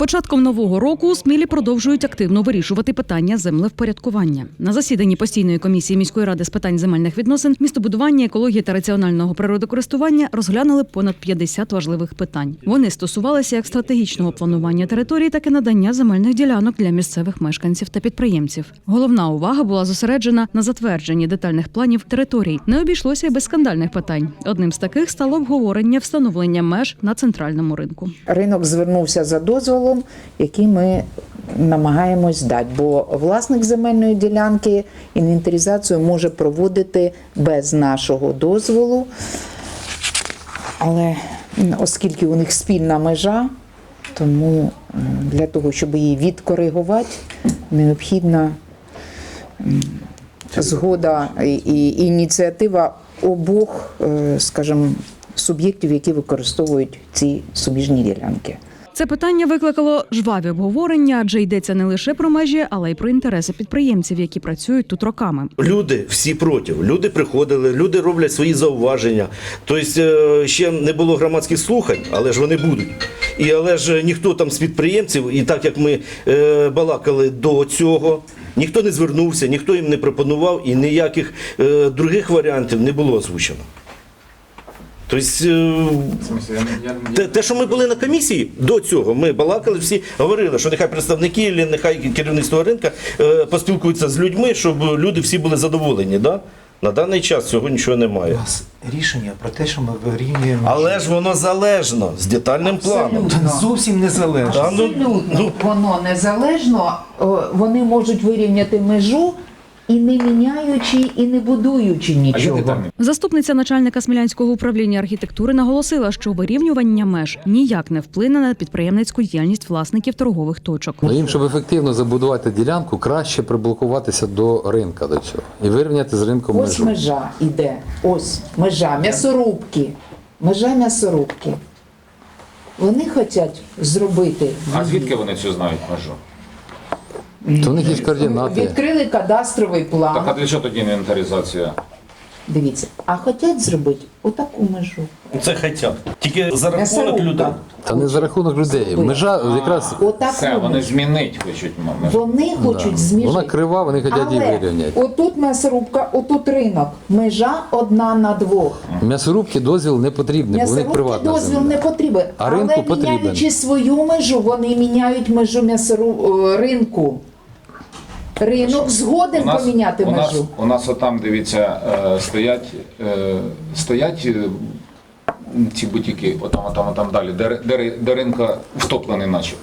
Початком нового року у Смілі продовжують активно вирішувати питання землевпорядкування. На засіданні постійної комісії міської ради з питань земельних відносин, містобудування, екології та раціонального природокористування розглянули понад 50 важливих питань. Вони стосувалися як стратегічного планування території, так і надання земельних ділянок для місцевих мешканців та підприємців. Головна увага була зосереджена на затвердженні детальних планів територій. Не обійшлося без скандальних питань. Одним з таких стало обговорення встановлення меж на центральному ринку. Ринок звернувся за дозволом, який ми намагаємось дати, бо власник земельної ділянки інвентаризацію може проводити без нашого дозволу. Але оскільки у них спільна межа, тому для того, щоб її відкоригувати, необхідна згода і ініціатива обох, е, скажімо, суб'єктів, які використовують ці суміжні ділянки. Це питання викликало жваві обговорення, адже йдеться не лише про межі, але й про інтереси підприємців, які працюють тут роками. Люди всі проти. Люди приходили, люди роблять свої зауваження. Тобто е, ще не було громадських слухань, але ж вони будуть. І але ж ніхто там з підприємців, і так як ми е, балакали до цього, ніхто не звернувся, ніхто їм не пропонував, і ніяких е, других варіантів не було озвучено. Тобто, е, те, що ми були на комісії до цього, ми балакали, всі говорили, що нехай представники, нехай керівництво ринка е, поспілкуються з людьми, щоб люди всі були задоволені. Да? На даний час цього нічого У немає. нас рішення про те, що ми вирівнюємо. Але ж воно залежно з детальним планом. Зовсім незалежно. Ну, Абсолютно ну. воно незалежно. Вони можуть вирівняти межу і не міняючи, і не будуючи нічого. Заступниця начальника Смілянського управління архітектури наголосила, що вирівнювання меж ніяк не вплине на підприємницьку діяльність власників торгових точок. Ну, їм, щоб ефективно забудувати ділянку, краще приблокуватися до ринка до цього і вирівняти з ринком Ось межу. межа іде. Ось межа, м'ясорубки. Межа м'ясорубки. Вони хочуть зробити. А звідки вони цю знають межу? То в них є координати. Відкрили кадастровий план. Так а для чого тоді інвентаризація? Дивіться, а хочуть зробити отаку межу. Це хоча. Тільки за рахунок М'ясорубка. людей. Та не за рахунок людей. Межа якраз Отаку Все, вони межу. змінить хочуть межу. Вони хочуть зміжити. вона крива, вони хочуть її Але вирівняти. отут м'ясорубка, отут ринок. Межа одна на двох. М'ясорубки дозвіл не потрібний, бо в них М'ясорубки приватна дозвіл земля. не потрібен. А Але ринку потрібен. міняючи свою межу, вони міняють межу м'ясору... е, ринку. Ринок згоден поміняти у нас, межу. у нас отам, дивіться, е, стоять, е, стоять е, ці бутіки, отам, отам, отам далі, де, де, де ринка втоплений наче.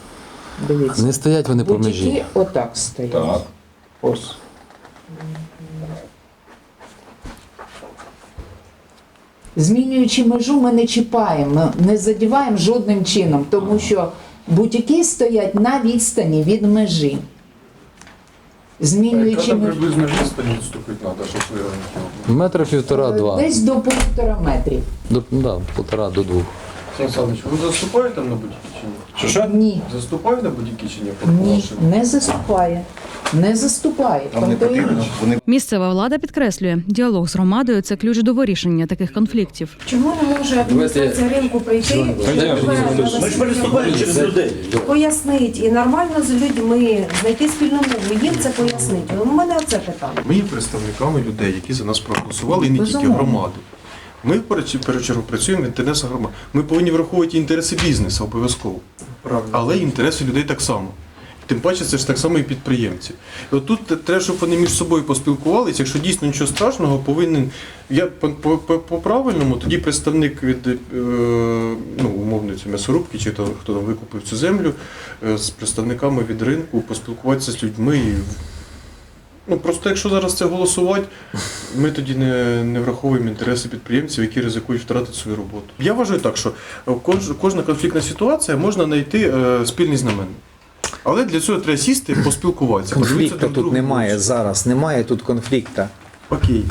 Дивіться. Не стоять вони по межі. отак стоять. Так. Ось. Змінюючи межу, ми не чіпаємо, ми не задіваємо жодним чином, тому що бутики стоять на відстані від межі. Змінюючи Яка межу приблизно відстань відступити треба, щоб виграти? Метра півтора-два. десь до півтора метрів. До, да, полтора до двох. Сан Саныч, ви заступаєте там на будь-які чи ні? Що що? Ні, Заступаєте на будь-які чи ні? ні, не заступає. Не заступає. Вам не Там то і потрібно? Вони Місцева влада підкреслює, діалог з громадою це ключ до вирішення таких конфліктів. Чому не може адміністрація ринку прийти Ми ж переступаємо через людей. пояснити і нормально з людьми знайти спільну мову, їм це пояснити. У мене оце питання. Ми є представниками людей, які за нас проголосували, і не тільки громади. Ми в першу першу чергу працюємо в інтересах громад. Ми повинні враховувати інтереси бізнесу обов'язково. Але інтереси людей так само. Тим паче це ж так само і підприємці. І от тут треба, щоб вони між собою поспілкувалися. Якщо дійсно нічого страшного, повинен. Я по, по-правильному, тоді представник від е, ну, умовно м'ясорубки, чи то, хто там викупив цю землю, е, з представниками від ринку, поспілкуватися з людьми і Ну просто якщо зараз це голосувати, ми тоді не, не враховуємо інтереси підприємців, які ризикують втратити свою роботу. Я вважаю так, що кож, кожна конфліктна ситуація можна знайти е, спільний знаменник. Але для цього треба сісти, поспілкуватися. Конфлікту тут немає очі. зараз, немає тут конфлікту. Окей.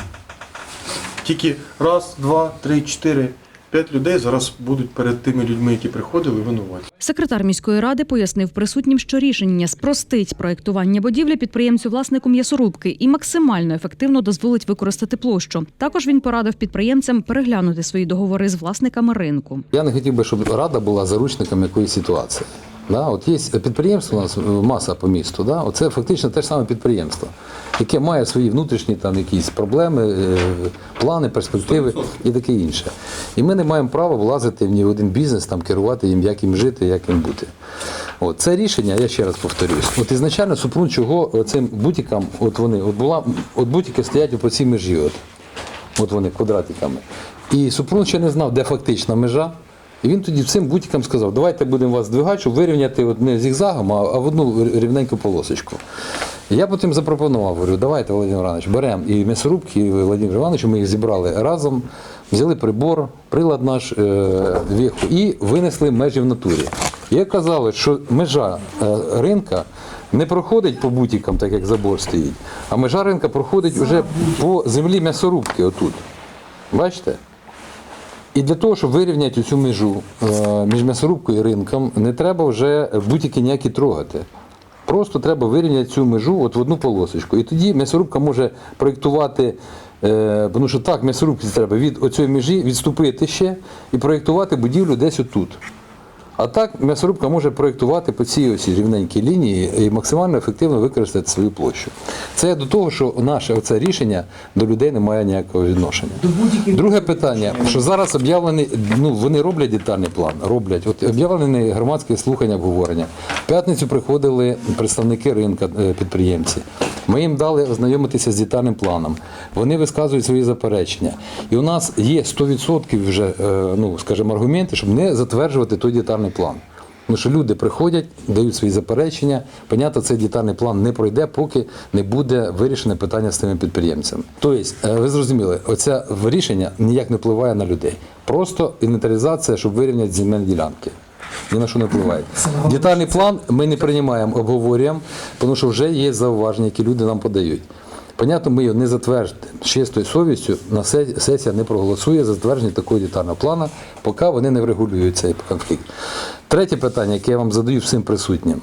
Тільки раз, два, три, чотири, п'ять людей зараз будуть перед тими людьми, які приходили, винуваті. Секретар міської ради пояснив присутнім, що рішення спростить проектування будівлі підприємцю власнику м'ясорубки і максимально ефективно дозволить використати площу. Також він порадив підприємцям переглянути свої договори з власниками ринку. Я не хотів би, щоб рада була заручником якоїсь ситуації. Да? От є підприємство у нас е, маса по місту. Да? Оце фактично те ж саме підприємство, яке має свої внутрішні там якісь проблеми, е, плани, перспективи і таке інше. І ми не маємо права влазити в ні в один бізнес, там керувати їм, як їм жити, як їм бути. От це рішення, я ще раз повторюсь. От ізначально Супрун чого цим бутікам, от вони, от була, от бутики стоять по цій межі. От. От вони квадратиками. І Супрун ще не знав, де фактична межа. І він тоді всім бутикам сказав, давайте будемо вас здвигати, щоб вирівняти не зігзагом, а в одну рівненьку полосочку. Я потім запропонував, говорю, давайте, Володимир Іванович, беремо і м'ясорубки, і Володимир Іванович, ми їх зібрали разом, взяли прибор, прилад наш е, віху і винесли межі в натурі. І казали, що межа е, ринка не проходить по бутикам, так як забор стоїть, а межа ринка проходить вже по землі м'ясорубки отут. Бачите? І для того, щоб вирівняти цю межу е, між м'ясорубкою і ринком, не треба вже будь-які ніякі трогати. Просто треба вирівняти цю межу от в одну полосочку. І тоді м'ясорубка може проєктувати, е, тому що так, м'ясорубці треба від оцієї межі відступити ще і проєктувати будівлю десь отут. А так м'ясорубка може проєктувати по цій ось рівненькій лінії і максимально ефективно використати свою площу. Це до того, що наше оце рішення до людей не має ніякого відношення. Друге питання, що зараз об'явлений, ну вони роблять детальний план, роблять. От об'явлені громадські слухання, обговорення. В п'ятницю приходили представники ринка, е, підприємці. Ми їм дали ознайомитися з детальним планом. Вони висказують свої заперечення. І у нас є 100% вже, е, ну скажімо, аргументи, щоб не затверджувати той детальний план. Тому що люди приходять, дають свої заперечення. Понятно, цей детальний план не пройде, поки не буде вирішене питання з тими підприємцями. Тобто, е, ви зрозуміли, оце рішення ніяк не впливає на людей. Просто інвентаризація, щоб вирівняти земельні ділянки. Ні на що не впливає. Детальний план ми не приймаємо, обговорюємо, тому що вже є зауваження, які люди нам подають. Понятно, ми його не затвердимо з чистою совістю, на сесія не проголосує за затвердження такого детального плану, поки вони не врегулюють цей конфлікт. Третє питання, яке я вам задаю всім присутнім.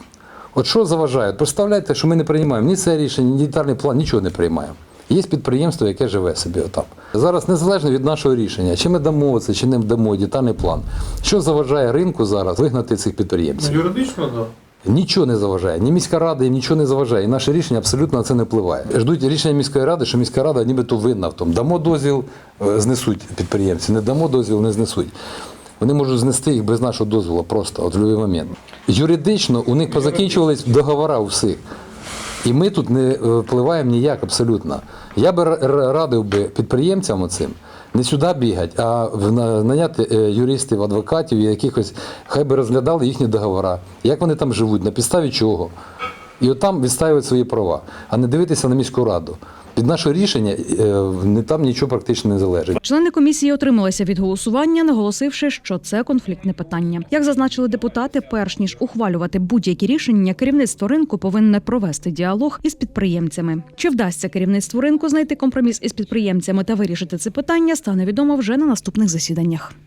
От що заважає? Представляєте, що ми не приймаємо ні це рішення, ні детальний план, нічого не приймаємо. Є підприємство, яке живе собі отам. Зараз незалежно від нашого рішення, чи ми дамо це, чи не дамо детальний план. Що заважає ринку зараз вигнати цих підприємців? Юридично, так. Нічого не заважає. Ні міська рада їм нічого не заважає. І наше рішення абсолютно на це не впливає. Ждуть рішення міської ради, що міська рада нібито винна в тому. Дамо дозвіл, е, знесуть підприємці, не дамо дозвіл, не знесуть. Вони можуть знести їх без нашого дозволу просто от в будь-який момент. Юридично у них позакінчувались договори у всіх. І ми тут не е, впливаємо ніяк абсолютно. Я би ра- ра- радив би підприємцям оцим не сюди бігати, а наняти е, юристів, адвокатів, і якихось, хай би розглядали їхні договори, як вони там живуть, на підставі чого. І от там відстаювати свої права, а не дивитися на міську раду. Від нашого рішення е, не там нічого практично не залежить. Члени комісії отрималися від голосування, наголосивши, що це конфліктне питання. Як зазначили депутати, перш ніж ухвалювати будь-які рішення, керівництво ринку повинне провести діалог із підприємцями. Чи вдасться керівництву ринку знайти компроміс із підприємцями та вирішити це питання, стане відомо вже на наступних засіданнях.